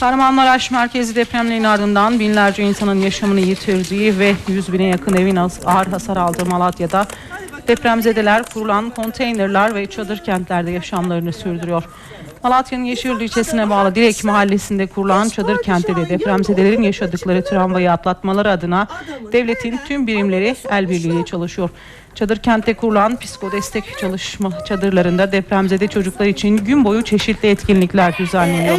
Kahramanmaraş merkezi depremlerin ardından binlerce insanın yaşamını yitirdiği ve 100 bine yakın evin ağır hasar aldığı Malatya'da depremzedeler kurulan konteynerler ve çadır kentlerde yaşamlarını sürdürüyor. Malatya'nın Yeşilyurt ilçesine bağlı Direk mahallesinde kurulan çadır kentte de depremzedelerin yaşadıkları travmayı atlatmaları adına devletin tüm birimleri el birliğiyle çalışıyor. Çadır kentte kurulan psikodestek çalışma çadırlarında depremzede çocuklar için gün boyu çeşitli etkinlikler düzenleniyor.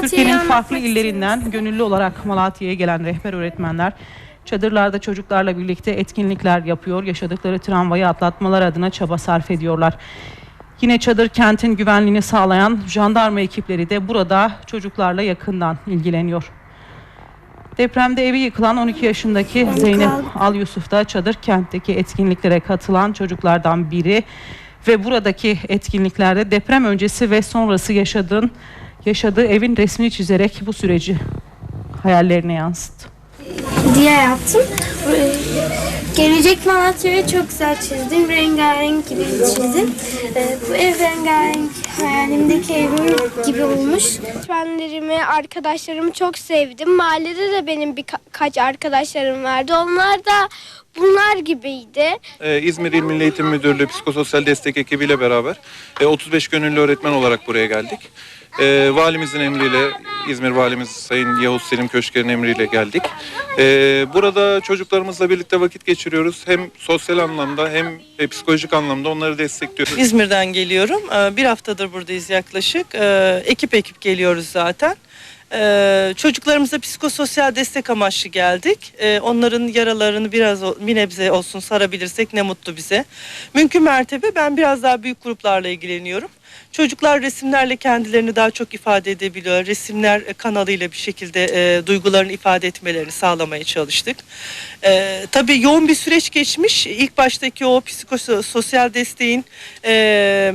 Türkiye'nin farklı illerinden gönüllü olarak Malatya'ya gelen rehber öğretmenler çadırlarda çocuklarla birlikte etkinlikler yapıyor. Yaşadıkları travmayı atlatmalar adına çaba sarf ediyorlar. Yine çadır kentin güvenliğini sağlayan jandarma ekipleri de burada çocuklarla yakından ilgileniyor. Depremde evi yıkılan 12 yaşındaki Zeynep Al Yusuf da çadır kentteki etkinliklere katılan çocuklardan biri ve buradaki etkinliklerde deprem öncesi ve sonrası yaşadığın yaşadığı evin resmini çizerek bu süreci hayallerine yansıttı. Diye yaptım. Gelecek Malatya'yı çok güzel çizdim. Rengarenk gibi çizdim. Ee, Bu ev rengarenk hayalimdeki evim gibi olmuş. Öğretmenlerimi, arkadaşlarımı çok sevdim. Mahallede de benim birkaç arkadaşlarım vardı. Onlar da bunlar gibiydi. Ee, İzmir İl Milli Eğitim Müdürlüğü Psikososyal Destek ekibiyle beraber e, 35 gönüllü öğretmen olarak buraya geldik. E, valimizin emriyle, İzmir Valimiz Sayın Yavuz Selim Köşker'in emriyle geldik. E, burada çocuklarımızla birlikte vakit geçiriyoruz. Hem sosyal anlamda hem e, psikolojik anlamda onları destekliyoruz. İzmir'den geliyorum. Ee, Bir haftadır buradayız yaklaşık. Ee, Ekip ekip geliyoruz zaten. Ee, Çocuklarımıza psikososyal destek amaçlı geldik. Ee, Onların yaralarını biraz o- bir nebze olsun sarabilirsek ne mutlu bize. Mümkün mertebe ben biraz daha büyük gruplarla ilgileniyorum. Çocuklar resimlerle kendilerini daha çok ifade edebiliyor. Resimler e, kanalıyla bir şekilde e, duygularını ifade etmelerini sağlamaya çalıştık. E, tabii yoğun bir süreç geçmiş. İlk baştaki o psikososyal desteğin e,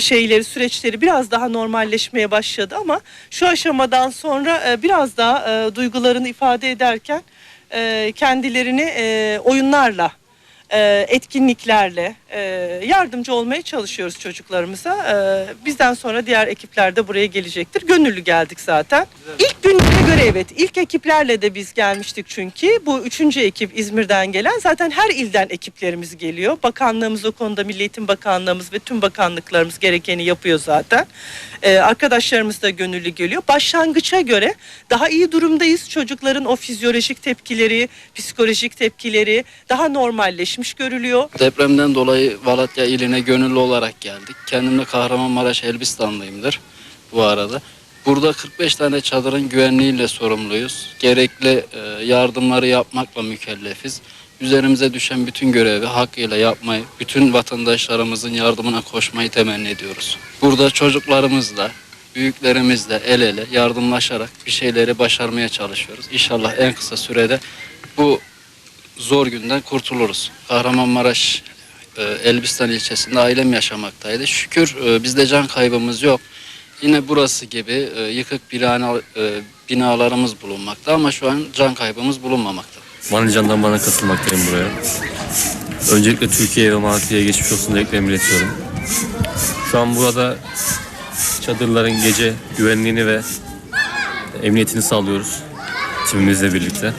şeyleri süreçleri biraz daha normalleşmeye başladı ama şu aşamadan sonra e, biraz daha e, duygularını ifade ederken e, kendilerini oyunlarla e, etkinliklerle e, yardımcı olmaya çalışıyoruz çocuklarımıza. E, bizden sonra diğer ekipler de buraya gelecektir. Gönüllü geldik zaten. İlk günlere göre evet. ilk ekiplerle de biz gelmiştik çünkü. Bu üçüncü ekip İzmir'den gelen. Zaten her ilden ekiplerimiz geliyor. Bakanlığımız o konuda Milli Eğitim Bakanlığımız ve tüm bakanlıklarımız gerekeni yapıyor zaten. E, arkadaşlarımız da gönüllü geliyor. Başlangıça göre daha iyi durumdayız. Çocukların o fizyolojik tepkileri, psikolojik tepkileri daha normalleşmiş görülüyor. Depremden dolayı Malatya iline gönüllü olarak geldik. Kendim de Kahramanmaraş Elbistanlıyımdır bu arada. Burada 45 tane çadırın güvenliğiyle sorumluyuz. Gerekli e, yardımları yapmakla mükellefiz. Üzerimize düşen bütün görevi hakkıyla yapmayı, bütün vatandaşlarımızın yardımına koşmayı temenni ediyoruz. Burada çocuklarımızla, büyüklerimizle el ele yardımlaşarak bir şeyleri başarmaya çalışıyoruz. İnşallah en kısa sürede bu zor günden kurtuluruz. Kahramanmaraş e, Elbistan ilçesinde ailem yaşamaktaydı. Şükür e, bizde can kaybımız yok. Yine burası gibi e, yıkık bina, e, binalarımız bulunmakta ama şu an can kaybımız bulunmamakta. Manacan'dan bana katılmaktayım buraya. Öncelikle Türkiye ve Malatya'ya geçmiş olsun dileklerimi iletiyorum. Şu an burada çadırların gece güvenliğini ve emniyetini sağlıyoruz timimizle birlikte.